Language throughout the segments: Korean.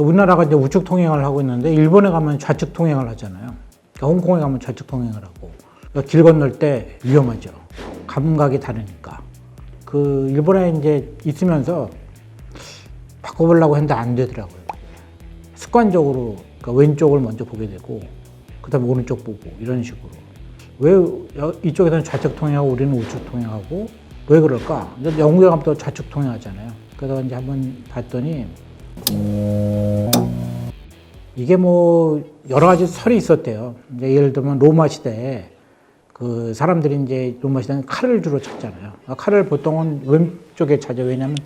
우리나라가 이제 우측 통행을 하고 있는데 일본에 가면 좌측 통행을 하잖아요. 그러니까 홍콩에 가면 좌측 통행을 하고 그러니까 길 건널 때 위험하죠. 감각이 다르니까. 그 일본에 이제 있으면서 바꿔보려고 했는데 안 되더라고요. 습관적으로 그러니까 왼쪽을 먼저 보게 되고 그다음에 오른쪽 보고 이런 식으로 왜 여- 이쪽에서는 좌측 통행하고 우리는 우측 통행하고 왜 그럴까? 영국에 가면 또 좌측 통행하잖아요. 그래서 이제 한번 봤더니 이게 뭐 여러 가지 설이 있었대요. 이제 예를 들면 로마 시대에 그 사람들이 이제 로마 시대는 칼을 주로 찾잖아요. 칼을 보통은 왼쪽에 찾아. 왜냐하면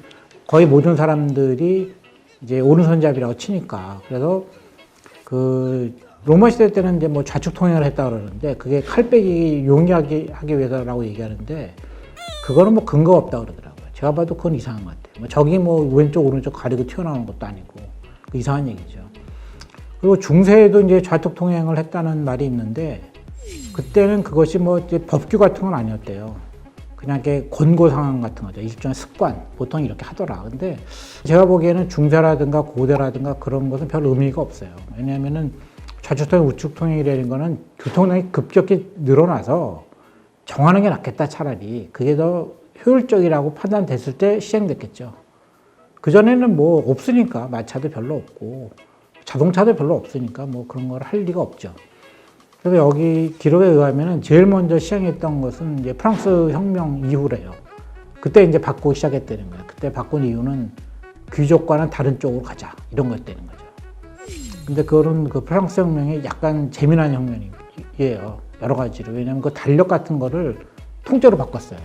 거의 모든 사람들이 이제 오른손잡이라고 치니까. 그래서 그 로마 시대 때는 이제 뭐 좌측 통행을 했다 그러는데 그게 칼 빼기 용이하게 하기 위해서라고 얘기하는데 그거는 뭐 근거가 없다 그러더라고요. 제가 봐도 그건 이상한 것 같아요. 뭐 저기 뭐 왼쪽 오른쪽 가리고 튀어나오는 것도 아니고 그 이상한 얘기죠. 그리고 중세에도 이제 좌측 통행을 했다는 말이 있는데 그때는 그것이 뭐 법규 같은 건 아니었대요. 그냥 이렇게 권고 상황 같은 거죠. 일종의 습관. 보통 이렇게 하더라. 근데 제가 보기에는 중세라든가 고대라든가 그런 것은 별 의미가 없어요. 왜냐하면은 좌측통행, 우측통행이라는 거는 교통량이 급격히 늘어나서 정하는 게 낫겠다 차라리. 그게 더 효율적이라고 판단됐을 때 시행됐겠죠. 그전에는 뭐 없으니까 마차도 별로 없고 자동차도 별로 없으니까 뭐 그런 걸 할 리가 없죠. 그래서 여기 기록에 의하면은 제일 먼저 시행했던 것은 이제 프랑스 혁명 이후래요. 그때 이제 바꾸기 시작했다는 거예요. 그때 바꾼 이유는 귀족과는 다른 쪽으로 가자 이런 거였다는 거죠. 근데 그거는 그 프랑스 혁명이 약간 재미난 혁명이에요. 여러 가지로. 왜냐하면 그 달력 같은 거를 통째로 바꿨어요.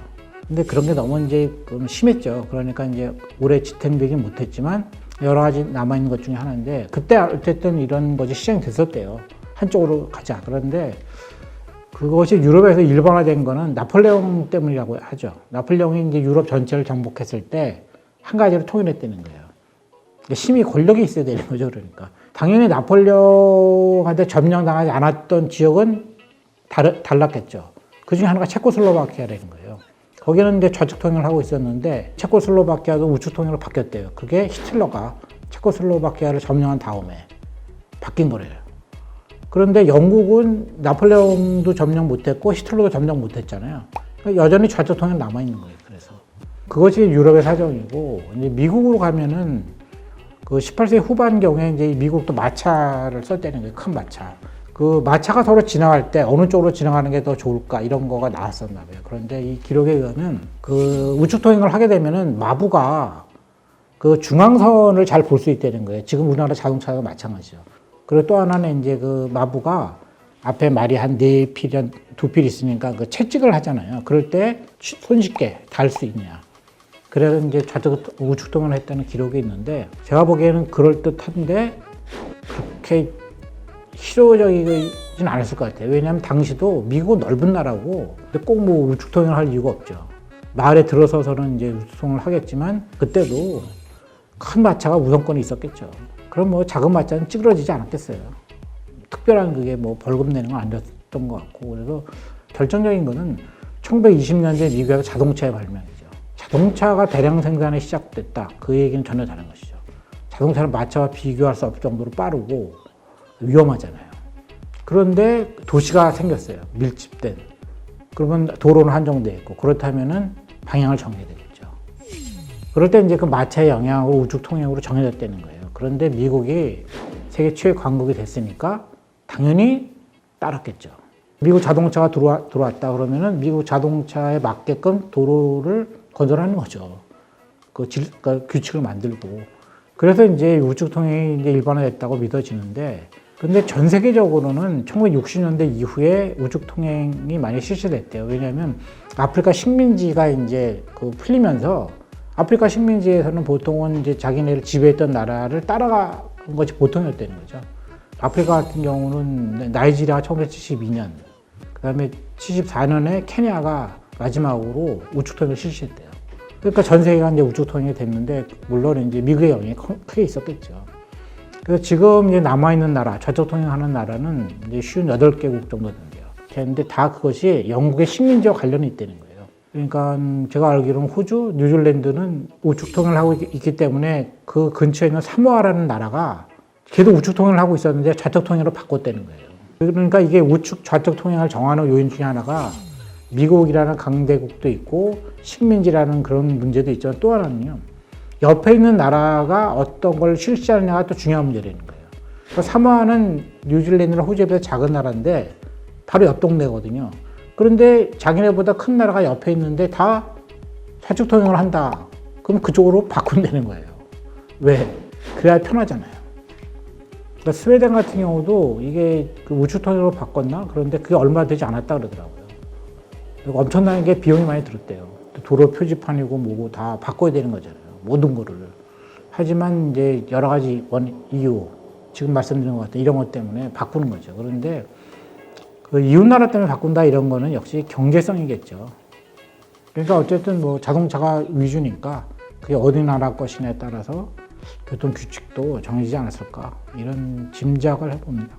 근데 그런 게 너무 이제 좀 심했죠. 그러니까 이제 오래 지탱되긴 못했지만 여러 가지 남아있는 것 중에 하나인데 그때 어쨌든 이런 것이 시행됐었대요. 한쪽으로 가자. 그런데 그것이 유럽에서 일반화된 거는 나폴레옹 때문이라고 하죠. 나폴레옹이 이제 유럽 전체를 정복했을 때 한 가지로 통일했다는 거예요. 그러니까 심히 권력이 있어야 되는 거죠. 그러니까 당연히 나폴레옹한테 점령당하지 않았던 지역은 달랐겠죠. 그 중에 하나가 체코슬로바키아라는 거예요. 거기는 이제 좌측 통행을 하고 있었는데 체코슬로바키아도 우측 통행으로 바뀌었대요. 그게 히틀러가 체코슬로바키아를 점령한 다음에 바뀐 거래요. 그런데 영국은 나폴레옹도 점령 못했고 히틀러도 점령 못했잖아요. 그러니까 여전히 좌측 통행 남아 있는 거예요. 그래서 그것이 유럽의 사정이고 이제 미국으로 가면은 그 18세 후반 경에 이제 미국도 마차를 썼다는 거예요. 큰 마차. 그 마차가 서로 지나갈 때 어느 쪽으로 지나가는 게 더 좋을까 이런 거가 나왔었나 봐요. 그런데 이 기록에 의하면 그 우측 통행을 하게 되면은 마부가 그 중앙선을 잘 볼 수 있다는 거예요. 지금 우리나라 자동차가 마찬가지죠. 그리고 또 하나는 이제 그 마부가 앞에 말이 한 네 필, 두필 있으니까 그 채찍을 하잖아요. 그럴 때 손쉽게 달 수 있냐. 그래서 이제 좌측 우측 통행을 했다는 기록이 있는데 제가 보기에는 그럴 듯한데 그렇게 실효적이진 않았을 것 같아요. 왜냐하면 당시도 미국은 넓은 나라고 꼭 뭐 우측 통행을 할 이유가 없죠. 마을에 들어서서는 이제 우측 통행을 하겠지만 그때도 큰 마차가 우선권이 있었겠죠. 그럼 뭐 작은 마차는 찌그러지지 않았겠어요. 특별한 그게 뭐 벌금 내는 건 아니었던 것 같고 그래서 결정적인 거는 1920년대 미국에서 자동차의 발명이죠. 자동차가 대량 생산이 시작됐다. 그 얘기는 전혀 다른 것이죠. 자동차는 마차와 비교할 수 없을 정도로 빠르고 위험하잖아요. 그런데 도시가 생겼어요. 밀집된. 그러면 도로는 한정되어 있고 그렇다면은 방향을 정해야 되겠죠. 그럴 때 이제 그 마차의 영향으로 우측 통행으로 정해졌다는 거예요. 그런데 미국이 세계 최대 강국이 됐으니까 당연히 따랐겠죠. 미국 자동차가 들어와, 들어왔다 그러면은 미국 자동차에 맞게끔 도로를 건설하는 거죠. 그 질, 그 규칙을 만들고. 그래서 이제 우측 통행이 이제 일반화됐다고 믿어지는데, 근데 전 세계적으로는 1960년대 이후에 우측 통행이 많이 실시됐대요. 왜냐하면 아프리카 식민지가 이제 그 풀리면서 아프리카 식민지에서는 보통은 이제 자기네를 지배했던 나라를 따라간 것이 보통이었다는 거죠. 아프리카 같은 경우는 나이지리아가 1972년, 그 다음에 74년에 케냐가 마지막으로 우측 통행을 실시했대요. 그러니까 전 세계가 이제 우측 통행이 됐는데, 물론 이제 미국의 영향이 크- 크게 있었겠죠. 그래서 지금 이제 남아있는 나라, 좌측 통행하는 나라는 이제 58개국 정도 된대요. 그런데 다 그것이 영국의 식민지와 관련이 있다는 거예요. 그러니까 제가 알기로는 호주, 뉴질랜드는 우측 통행을 하고 있- 있기 때문에 그 근처에 있는 사모아라는 나라가 걔도 우측 통행을 하고 있었는데 좌측 통행으로 바꿨다는 거예요. 그러니까 이게 우측 좌측 통행을 정하는 요인 중에 하나가 미국이라는 강대국도 있고 식민지라는 그런 문제도 있지만 또 하나는요. 옆에 있는 나라가 어떤 걸 실시하느냐가 또 중요한 문제라는 거예요. 사모아는 뉴질랜드나 호주에 작은 나라인데 바로 옆 동네거든요. 그런데 자기네보다 큰 나라가 옆에 있는데 다 좌측 통행을 한다. 그럼 그쪽으로 바꾼다는 거예요. 왜? 그래야 편하잖아요. 그러니까 스웨덴 같은 경우도 이게 그 우측 통행으로 바꿨나? 그런데 그게 얼마 되지 않았다 그러더라고요. 엄청나게 비용이 많이 들었대요. 도로 표지판이고 뭐고 다 바꿔야 되는 거잖아요. 모든 거를. 하지만 이제 여러 가지 원, 이유, 지금 말씀드린 것 같은 이런 것 때문에 바꾸는 거죠. 그런데 그 이웃나라 때문에 바꾼다 이런 거는 역시 경제성이겠죠. 그러니까 어쨌든 뭐 자동차가 위주니까 그게 어디 나라 것이냐에 따라서 교통 규칙도 정해지지 않았을까 이런 짐작을 해봅니다.